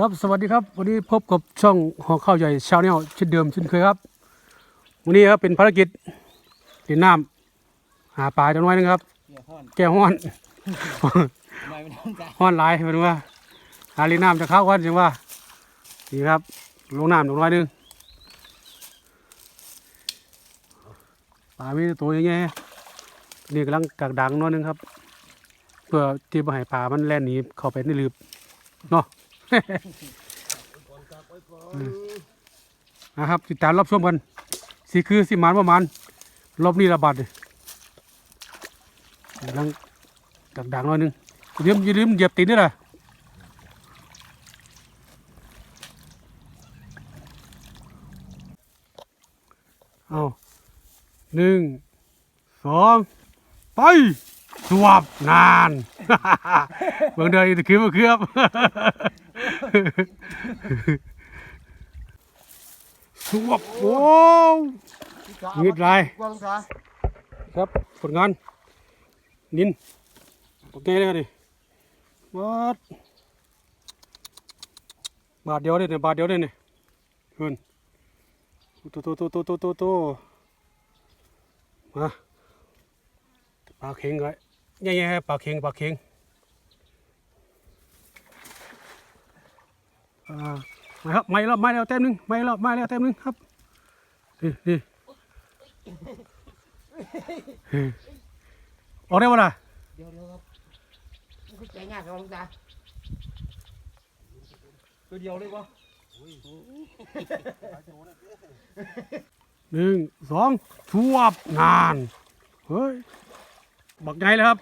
ครับสวัสดีครับวันนี้พบกับช่องหอข้าวใหญ่ชาวแนลเช่นเดิมเช่นเคยครับวันนี้ครับเป็นภารกิจเดินน้ำหาปลาจังน้อยหนึงครับเกี่ยวห้อนแก้ห้อนไม่ไม่ต้องจ้าห้อนหลายเป็นว่าหาลีน้ำจะเข้าวันจังว่านี่ครับ ลงน้ำจังน้อยหนึงปลามีแต่ตัวใหญ่ๆนี่กำลังกักดังน้อยหนึงครับ เพื่อที่มาให้ปลามันแล่นหนีเข้าไปในลืบเนาะ นะครับติดตามรับชมกันสิคือสิหมานประมาณรอบนี้ระบาดเลยกำลังดักดังหน่อยหนึงอย่าลืมอย่าลืมเหยียบตีนด้วยล่ะเอาหนึ่งสองไปสวบนาน เบิ่งเดินตะคือมาคือบ สวบโอ้เงียดไรกวางจ้าครับผลงานนินโอเคเลยครับดิบาทบาทเดียวเลยเนี่ยบาทเดียวเลยเนี่ยเพื่อนโตโตโตโตโตโตโตมาปลาเข็งไงแย่ๆปลาเข็งปลาเข็ง อ่ามาครับไม่แล้วไม่แล้วแต้มหนึงไม่แล้วไม่แล้วแต้มหนึงครับนี่นี่ออกได้ปะล่ะเดี๋ยวเดี๋ยวครับมันคือใจง่ายครับลวงตาตัวเดียวเลยวะหนึ่งสองชวบนาน เฮ้ย บักไงเลยครับ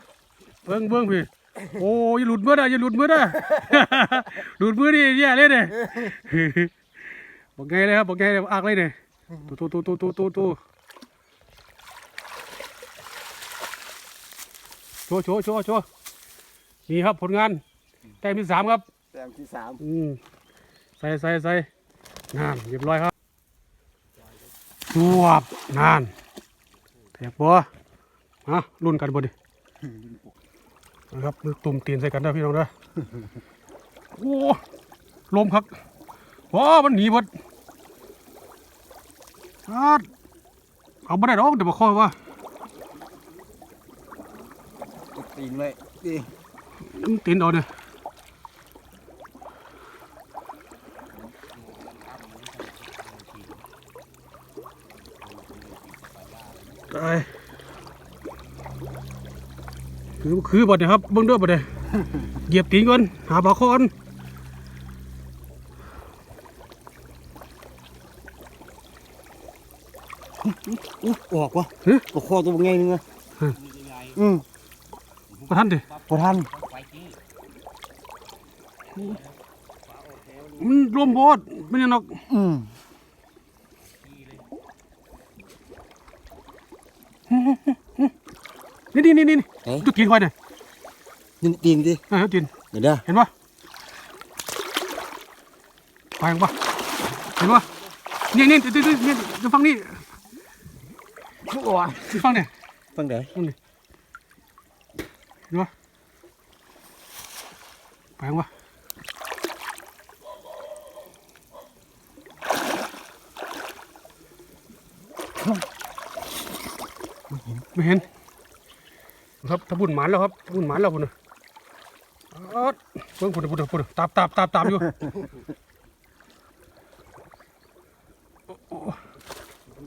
เบิ้งเบิ้งพี่ โอ้ยอย่าหลุดมือนะอย่าหลุดมือนะหลุดมือนี่แย่เลยเนี่ยบักไงเลยครับบักไงเลยอักเลยเนี่ยตู้ตู้ตู้ตู้ตู้ตู้โชว์โชว์โชว์โชว์นี่ครับผลงานแต้มที่สามครับแต้มที่สามอืมใส่ใส่ใส่นานเรียบร้อยครับสวบนานแถบบัวฮะรุ่นกันบ่ดิ นะครับมือตุ่มตีนใส่กันเด้อพี่น้องเด้อโอ้ลมครับว้ามันหนีหมดอาดเอาไม่ได้หรอกเดี๋ยวมาข้อว่าตีนเลยตีตีนเอาเนี่ยตาย คือคือบ่เนี่ยครับเบิ่งเด้อบ่เนี่ยเหยียบตีนก่อนหาปลาคอนอุ๊ยออกวะเฮ้ยตัวคอตัวไงนึงอะอืมมาทันดิพอทันมันรวมโบดมันยังนกอืม นี่นี่นี่นี่จุดตีนคอยเนี่ยนี่ตีนดิอ่าตีนเดี๋ยวเด้อเห็นปะไปยังปะเห็นปะนี่นี่นี่นี่นี่ดูฟังนี่ชั่วดูฟังเนี่ยฟังเดี๋ยวฟังนี่เห็นปะไปยังปะไม่เห็น ครับถ้าบุญหมานแล้วครับถ้าบุญหมานแล้วบุญนะอ๊อดเพิ่งบุญบุญบุญตามตามตามตามอยู่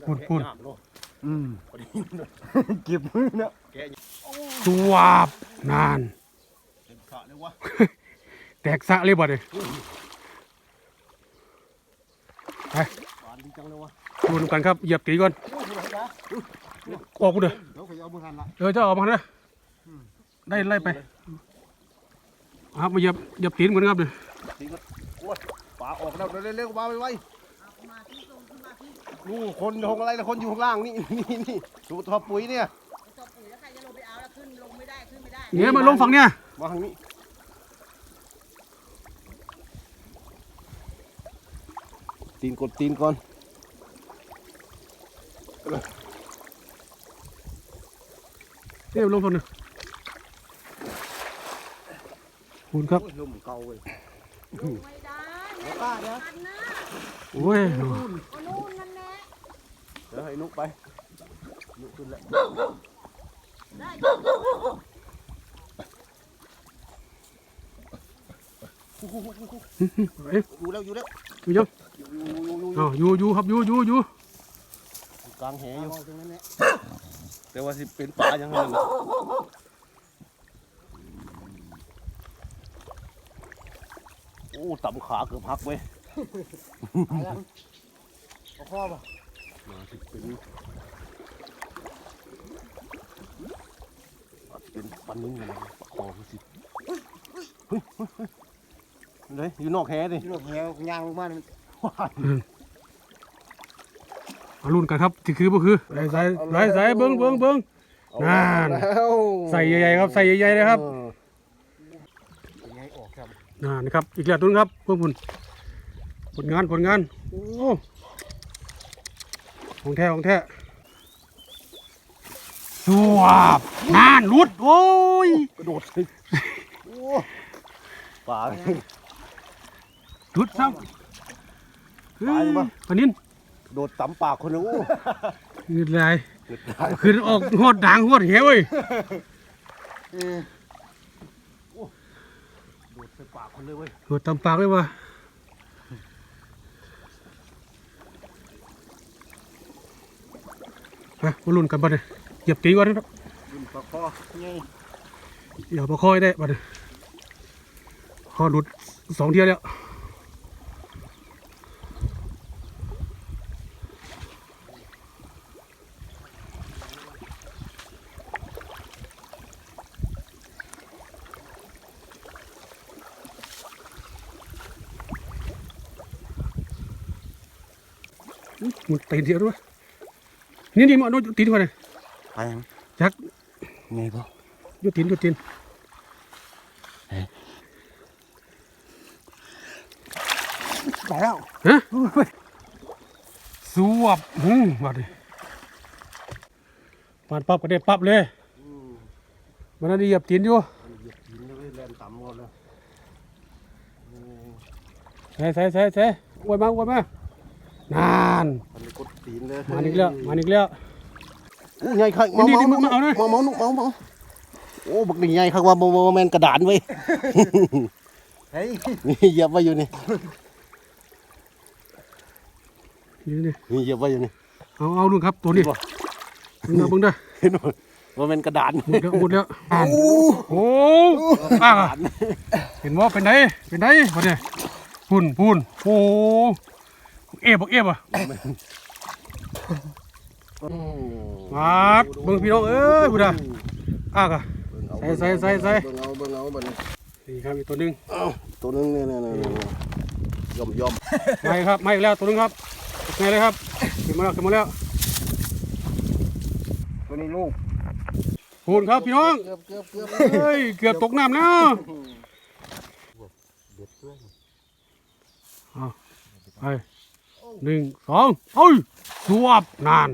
พูดพูดอืมเก็บมือเนาะสวบนานแตกสะเลยบ่เนี่ยไปดูนำกันครับเหยียบตีก่อนออกกูเด้อเดี๋ยวขยับมือหันละเออจะออกมาเด้อ ได้ไล่ไปครับมาเหยียบเหยียบตีนเหมือนกันครับเนี่ยฝาออกแล้วเร็วๆมาไวๆนู่นคนลงอะไรนะคนอยู่ข้างล่างนี่นี่นี่สูตรทอปุ๋ยเนี่ยตบปุ๋ยแล้วใครจะลงไปเอาแล้วขึ้นลงไม่ได้ขึ้นไม่ได้เนี่ยมาลงฝั่งเนี่ยมาทางนี้ตีนกดตีนก่อนเนี่ยลงฝั่งเนี่ย คุณครับโอ้ยลมเก่าเว้ยลงไม่ได้ป้าเดี๋ยวอันนะโอ้ยโอ้นู่นนั่นแหละเดี๋ยวให้นุกไปนุกขึ้นแล้วได้เอ้ยอยู่แล้วอยู่แล้วอยู่ยังอยู่อยู่อยู่อยู่อ้าวอยู่อยู่ครับอยู่อยู่อยู่กลางแหอเอายู่ตรงนั้นแหละแต่ว่าสิเป็นปลายังไงล่ะโอ้ ต่ำขาเกือบหักเว้ยเอาข้อป่ะมาสิเป็นอาจจะเป็นปันนิ่งนะปลาคอคือสิเฮ้ยเฮ้ยเฮ้ยเลยอยู่นอกแหดิที่หลบเหี้ยยางลงมามันเอาลุ้นกันครับที่คือบ่คือใส่ใส่ใส่ใส่เบิ้งเบิ้งเบิ้งนั่นแล้วใส่ใหญ่ๆครับใส่ใหญ่ๆเลยครับ เออ ยังไงออกครับ นั่นนะครับ อีกแล้วตุ้นครับเพื่อนผลผลงานผลงานโอ้ของแท้ของแท้สวบนานหลุด โอ้ยกระโดดสิโอ้ปลาหลุดซ้ำตายปะปานินโดดต่ำปากคนนึงโอ้เงินไรเกิดตายขึ้นออกหอดด่างหอดเหวเว้ยเออโดดใส่ ปากคนเลยเว้ยหอดตำปากเลยวะฮะมาลุ้นกันบัดเนี่ยเหยียบตีก่อนนะครับยินปลาคอไงอย่ามาคอยได้บัดนี้คอหลุดสองเที่ยวแล้ว อุ๊ยมันตีนเดียวด้วยนี่นี่มันเอาตีนก่อนเลยไปยังจักไงพ่อหยุดตีนหยุดตีนไปแล้วฮะสวบหืมมาดิปานปั๊บก็ได้ปั๊บเลยมันน่าดีเหยียบตีนอยู่เหยียบหินเลยแลนต่ำหมดเลยใส่ใส่ใส่ใส่อวยมาอวยมา นานมันเลยกดตีนเลยมาอีกแล้วมาอีกแล้วโอ้ใหญ่ครับเมานี่เมานี่เมาเอาหน่อยเมาเมานุกเมาเมาโอ้บักนี่ใหญ่ครับว่าโมโมแมนกระดานเว้ยเฮ้ยนี่เหยียบไว้อยู่นี่นี่นี่นี่เหยียบไว้อยู่นี่เอาเอาดูครับตัวนี้บ่มึงเอาเบิ่งได้เห็นบ่ว่าแมนกระดานหมดแล้วหมดแล้วโอ้ป้าเห็นว่าเป็นไงเป็นไงมาเนี่ยพูนพูนโอ้ เอฟบอกเอฟอะมาดเบิ่งพี่น้องเอ้ยบุดาอากอะใส่ใส่ใส่ใส่เบิ่งเอาเบิ่งเอาเบิ่งเอานี่ครับอีกตัวหนึงเอ้าตัวนึงเนี่ยเนี่ยเนี่ยเนี่ยยอมยอมไม่ครับไม่อีกแล้วตัวหนึงครับไงเลยครับขึ้นมาแล้วขึ้นมาแล้วตัวนี้ลูกพูนครับพี่น้องเกือบเกือบเกือบเฮ้ยเกือบตกน้ำแล้วเอาไป หนึ่งสองเฮ้ยสวบนาน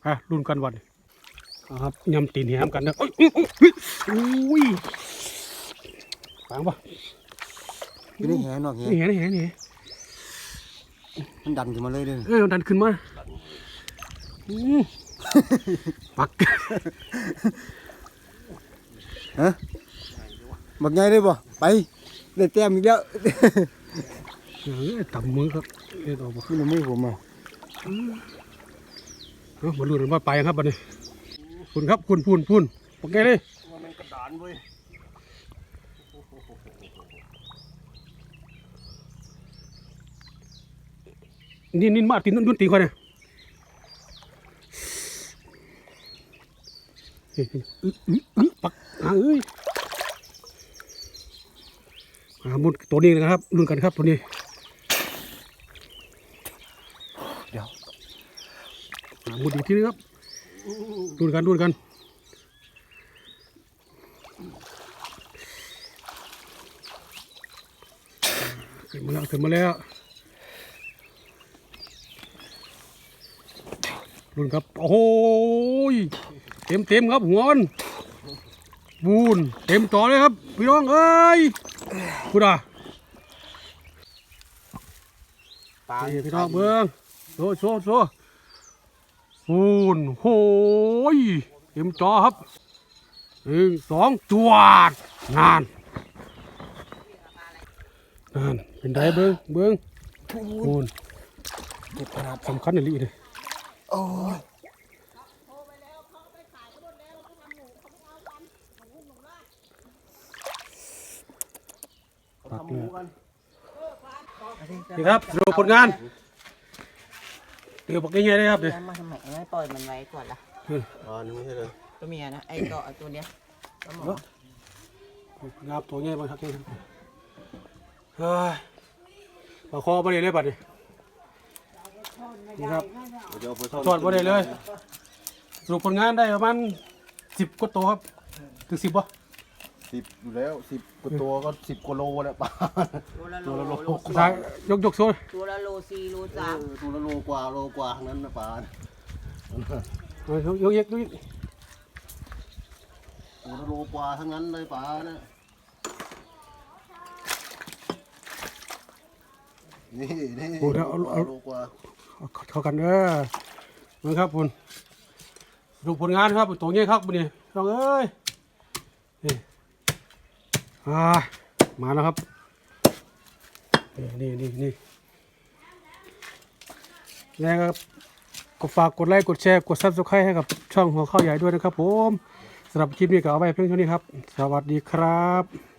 ไปรุ่นกันวันนี้เอาครับยำตีนแหมกันนะเอ้ยอุ้ยอุ้ยอุ้ยฟังปะอยู่ในแหนอกแหนี่เห็นนี่เห็นนี่มันดันขึ้นมาเลยเด้อเอ้ยมันดันขึ้นมาอืมปักบักใหญ่ได้บ่ไปได้แต้มอีกแล้วเอ้ยต่ำมือครับเอ็ดออกมานี่มือผมอะเอามาลุ้นกันว่าไปยังครับบัดนี้คุณครับคุณพูนพูนโอเคเลยว่าแมนกระดานเว้ยนี่นี่มาตีนนุ่นตีก่อนเนี่ยเฮ้ยเฮ้ยอึ๊ะอึ๊ะอึ๊ะปักอ่าเอ้ยอ่ามุดตัวนี้นะครับลุ้นกันครับตัวนี้ บุดอีกที่นึงครับดูดกันดูดกันขึ้นมาแล้วขึ้นมาแล้วรุนครับ โอ้โหเต็มเต็มครับหัวนบูนเต็มต่อเลยครับพี่น้องเอ้ยพูดอะปลาพี่น้องเบื้องโซ่โซ่ ปูนโหยเต็มจอครับหนึ่งสองจวดงานงานเป็นไดเบิ้งเบิ้งปูนเจ็บขนาดสำคัญในลีเลยโอ้ยเขาทำหมูกันนี่ครับดูผลงาน เดี๋ยวบอกได้ไงเลยครับเดี๋ยวแล้วมาทำไมไม่ปล่อยมันไว้ก่อนล่ะอ๋อนี่ไม่ใช่เลยตัวเมียนะไอ้ตัวตัวเนี้ยก็หมองับตัวใหญ่บ้างครับเฮ้ยปลาคอบ่ได้เลยบัดนี้นี่ครับเดี๋ยวเอาไปทอดบ่ได้เลยสรุปผลงานได้ประมาณสิบกว่าตัวครับ ถึงสิบป่ะสิบอยู่แล้วสิบกว่าตัวก็สิบกว่าโลแหละปลาตัวละโลตัวละโลโลสุดท้ายยกยกโซ่ตัวละโล สี่โลสามเออตัวละโลกว่าโลกว่าทั้งนั้นนะปลาเอายกยกยกยกตัวละโลกว่าทั้งนั้นเลยปลานะนี่นี่โอ้เดี๋ยวเอาเอา โลกว่าเอาเข้ากันเด้อมาครับคุณสรุปผลงานครับตัวใหญ่ครับมื้อนี้น้องเอ้ยนี่อ่ามาแล้วครับนี่นี่นี่นี่ นะครับกดฝากกดไลค์กดแชร์กดซับสไครต์ให้กับช่องหัวข้าวใหญ่ด้วยนะครับผมสำหรับคลิปนี้ก็เอาไว้เพียงเท่านี้ครับ สวัสดีครับ